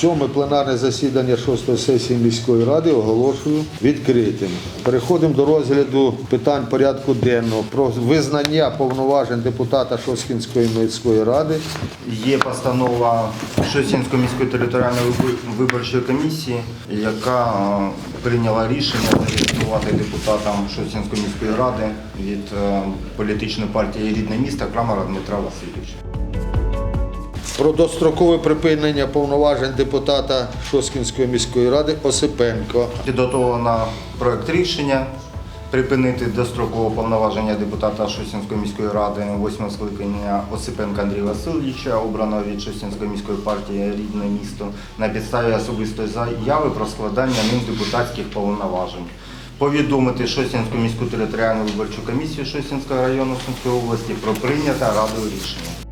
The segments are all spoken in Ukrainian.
Сьоме пленарне засідання шостої сесії міської ради оголошую відкритим. Переходимо до розгляду питань порядку денного про визнання повноважень депутата Шосткінської міської ради. Є постанова Шосінської міської територіальної виборчої комісії, яка е, прийняла рішення зареєструвати депутатам Шосінської міської ради від е, політичної партії Рідне місто Крамера Дмитра Васильовича. Про дострокове припинення повноважень депутата Шосткінської міської ради Осипенко. Підготовлено проект рішення припинити дострокове повноваження депутата Шосінської міської ради 8 скликання Осипенка Андрія Васильовича, обраного від Шосінської міської партії Рідне місто на підставі особистої заяви про складання ним депутатських повноважень. Повідомити Шосінську міську територіальну виборчу комісію Шосінського району Сумської області про прийняте радою рішення.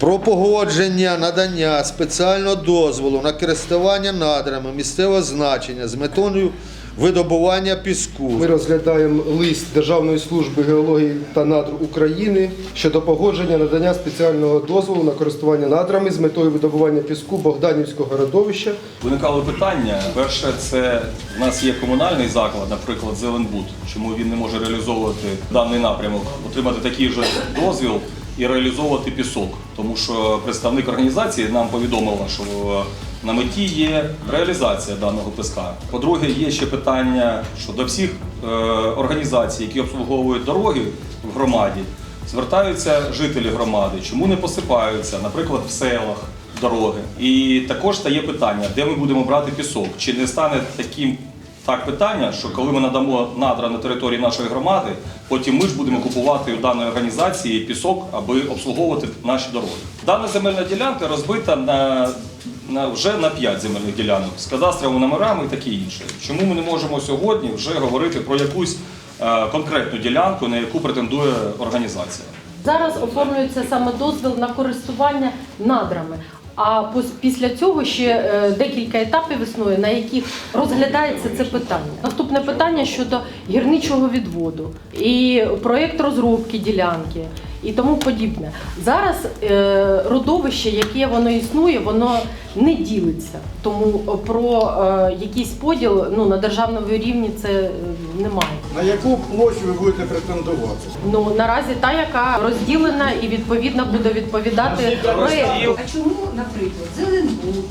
Про погодження надання спеціального дозволу на користування надрами місцевого значення з метою видобування піску. Ми розглядаємо лист Державної служби геології та надр України щодо погодження надання спеціального дозволу на користування надрами з метою видобування піску Богданівського родовища. Виникало питання. Перше, це в нас є комунальний заклад, наприклад, Зеленбуд. Чому він не може реалізовувати даний напрямок, отримати такий же дозвіл і реалізовувати пісок? Тому що представник організації нам повідомила, що на меті є реалізація даного піска. По-друге, є ще питання щодо всіх е, організацій, які обслуговують дороги в громаді. Звертаються жителі громади, чому не посипаються, наприклад, в селах дороги. І також стає питання, де ми будемо брати пісок. Чи не стане таким так питання, що коли ми надамо надра на території нашої громади, потім ми ж будемо купувати у даної організації пісок, аби обслуговувати наші дороги. Дана земельна ділянка розбита на, на вже на 5 земельних ділянок з кадастровими номерами і таке інше. Чому ми не можемо сьогодні вже говорити про якусь е, конкретну ділянку, на яку претендує організація? Зараз оформлюється саме дозвіл на користування надрами. А після цього ще е, декілька етапів існує, на яких розглядається це питання. Наступне питання щодо гірничого відводу і проєкт розробки ділянки і тому подібне. Зараз е, родовище, яке воно існує, воно не ділиться. Тому про е, якийсь поділ ну, на державному рівні це е, немає. На яку площу ви будете претендувати? Ну наразі та, яка розділена і відповідно буде відповідати проєкту. А чому, наприклад, Зеленбуд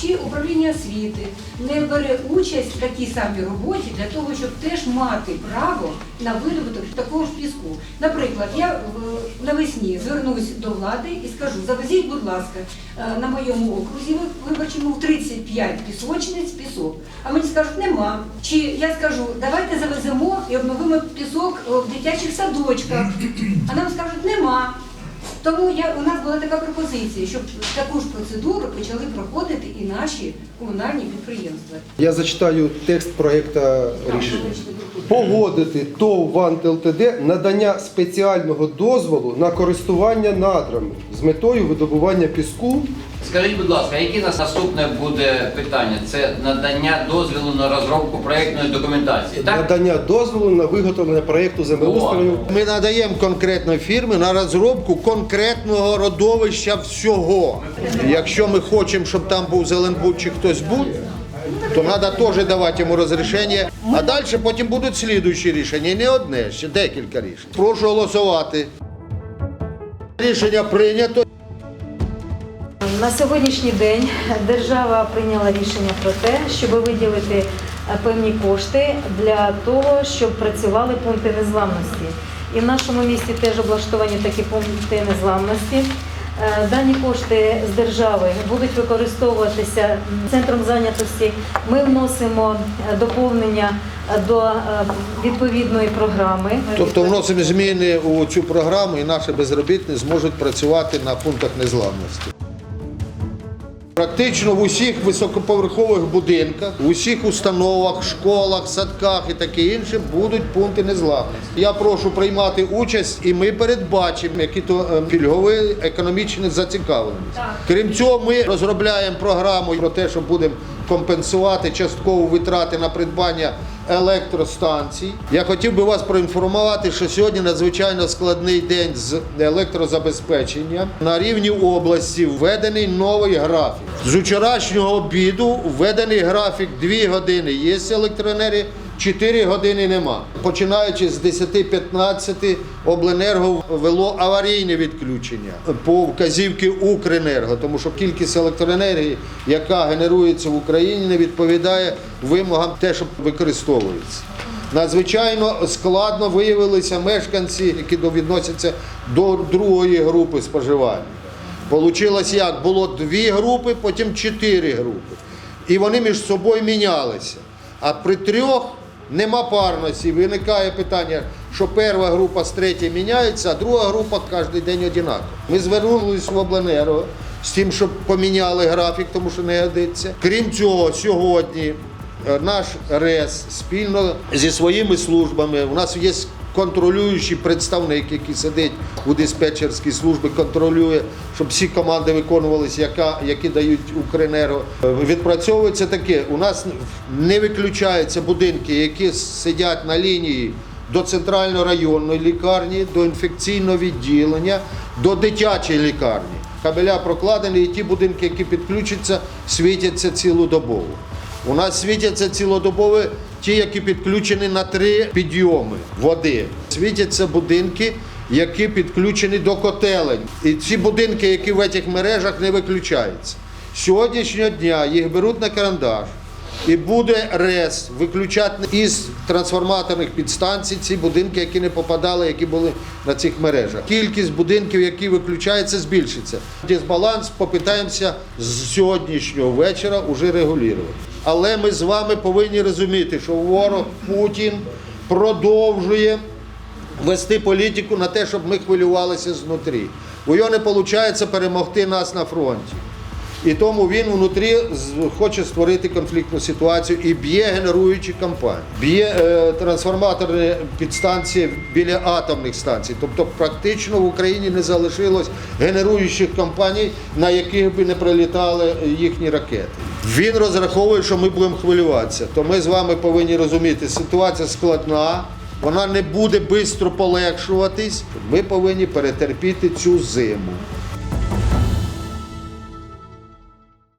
чи управління освіти не бере участь в такій самій роботі для того, щоб теж мати право на видобуток такого ж піску? Наприклад, я е, навесні звернусь до влади і скажу, завезіть, будь ласка, е, на моєму окрузі ви- виборчому в 35 пісочниць пісок. А мені скажуть, нема. Чи я скажу, давайте завеземо і обновимо пісок е, в дитячих садочках. А нам скажуть, нема. Тому я, у нас була така пропозиція, щоб таку ж процедуру почали проходити і наші комунальні підприємства. Я зачитаю текст проекту рішення. Погодити ТОВ ВАНТ ЛТД надання спеціального дозволу на користування надрами з метою видобування піску Скажіть, будь ласка, яке нас наступне буде питання? Це надання дозволу на розробку проєктної документації. Так? надання дозволу на виготовлення проєкту землеустрою. Ми надаємо конкретної фірми на розробку конкретного родовища всього. Якщо ми хочемо, щоб там був Зеленбуд чи хтось був, то треба теж давати йому розрішення. А далі потім будуть слідуючі рішення. Не одне, ще декілька рішень. Прошу голосувати. Рішення прийнято. На сьогоднішній день держава прийняла рішення про те, щоб виділити е, певні кошти для того, щоб працювали пункти незламності. І в нашому місті теж облаштовані такі пункти незламності. Е, Дані кошти з держави будуть використовуватися центром зайнятості. Ми вносимо е, доповнення е, до відповідної програми. Тобто вносимо зміни у цю програму і наші безробітні зможуть працювати на пунктах незламності. Практично в усіх високоповерхових будинках, в усіх установах, школах, садках і таке інше будуть пункти незламності. Я прошу приймати участь, і ми передбачимо які то е, пільгові економічні зацікавленості. Крім цього, ми розробляємо програму про те, що будемо компенсувати частково витрати на придбання електростанцій. Я хотів би вас проінформувати, що сьогодні надзвичайно складний день з електрозабезпечення. На рівні області введений новий графік. З вчорашнього обіду введений графік 2 години є електроенергії, 4 години нема. Починаючи з 10-15 обленерго вело аварійне відключення по вказівки Укренерго, тому що кількість електроенергії, яка генерується в Україні, не відповідає вимогам те, що використовується. Надзвичайно складно виявилися мешканці, які відносяться до другої групи споживання. Получилось як? Було дві групи, потім чотири групи. І вони між собою мінялися. А при трьох нема парності. Виникає питання, що перша група з третьої міняється, а друга група кожен день одинакова. Ми звернулися в обленерго з тим, щоб поміняли графік, тому що не годиться. Крім цього, сьогодні е, наш РЕС спільно зі своїми службами, у нас є контролюючий представник, який сидить у диспетчерській службі, контролює, щоб всі команди виконувалися, яка, які дають Укренерго. Відпрацьовується таке. У нас не виключаються будинки, які сидять на лінії до центральної районної лікарні, до інфекційного відділення, до дитячої лікарні. Кабеля прокладені, і ті будинки, які підключаться, світяться цілодобово. У нас світяться цілодобово ті, які підключені на три підйоми води. Світяться будинки, які підключені до котелень. І ці будинки, які в цих мережах не виключаються. З Сьогоднішнього дня їх беруть на карандаш. І буде РЕС виключати із трансформаторних підстанцій ці будинки, які не попадали, які були на цих мережах. Кількість будинків, які виключаються, збільшиться. Дисбаланс попитаємося з сьогоднішнього вечора уже регулювати. Але ми з вами повинні розуміти, що ворог Путін продовжує вести політику на те, щоб ми хвилювалися знутрі. У його не виходить перемогти нас на фронті. І тому він внутрі хоче створити конфліктну ситуацію і б'є генеруючі компанії, б'є е, трансформаторні підстанції біля атомних станцій. Тобто практично в Україні не залишилось генеруючих компаній, на яких би не прилітали їхні ракети. Він розраховує, що ми будемо хвилюватися. То ми з вами повинні розуміти, ситуація складна. Вона не буде швидко полегшуватись. Ми повинні перетерпіти цю зиму.